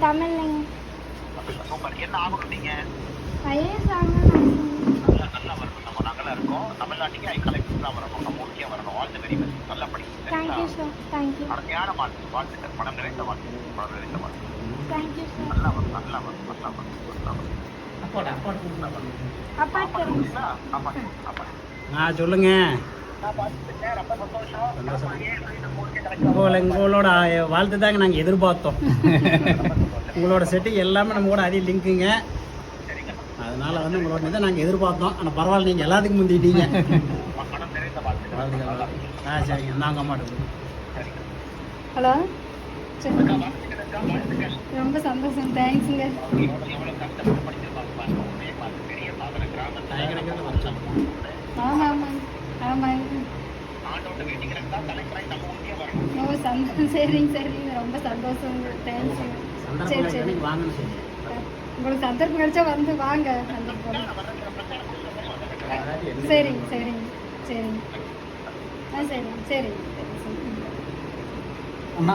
தமிழ்லைங்க super என்ன ஆகணும் நீங்க ஐஏஎஸ் ஆகணும் நல்லா நல்லா வரணும் நம்ம நாங்களாம் இருக்கோம் தமிழ்நாட்டுக்கு ஐ கலெக்டர் தான் வரணும் நம்ம ஊருக்கே வரணும் ஆல் தி வெரி பெஸ்ட் நல்லா படிங்க தேங்க்யூ சார் தேங்க்யூ அடர்த்தியான வாழ்த்து வாழ்த்துக்கள் மனம் நிறைந்த வாழ்த்து மனம் நிறைந்த வாழ்த்து தேங்க்யூ சார் நல்லா வரும் நல்லா வரும் நல்லா வரும் நல்லா வரும் அப்பாடா அப்பாடு நல்லா வரும் அப்பாட்டு புரியுதா? ஆமா ஆமா ஆ சொல்லுங்க ரொம்ப சந்தோஷம் உங்களை உங்களோட வாழ்த்து தாங்க நாங்கள் எதிர்பார்த்தோம். உங்களோட செட்டிங் எல்லாமே நம்ம கூட அதிக லிங்க்குங்க அதனால வந்து உங்களோட இதை நாங்கள் எதிர்பார்த்தோம். ஆனால் பரவாயில்ல நீங்கள் எல்லாத்துக்கும் முந்திட்டீங்க. ஆ சரிங்க. நாங்கள் மாட்டோம் ஹலோ? சரி. ரொம்ப சந்தோஷம். தேங்க்ஸுங்க ஆமாம் ஆமாம் ஆமாம் சந்தோஷம் சரிங்க சரிங்க. ரொம்ப சந்தோஷம். தேங்க்ஸுங்க சரி சரி. உங்களுக்கு சந்தர்ப்பம் கிடைச்சா வந்து வாங்க. சரிங்க சரிங்க சரிங்க. ஆ சரிங்க சரிங்க சரி அண்ணா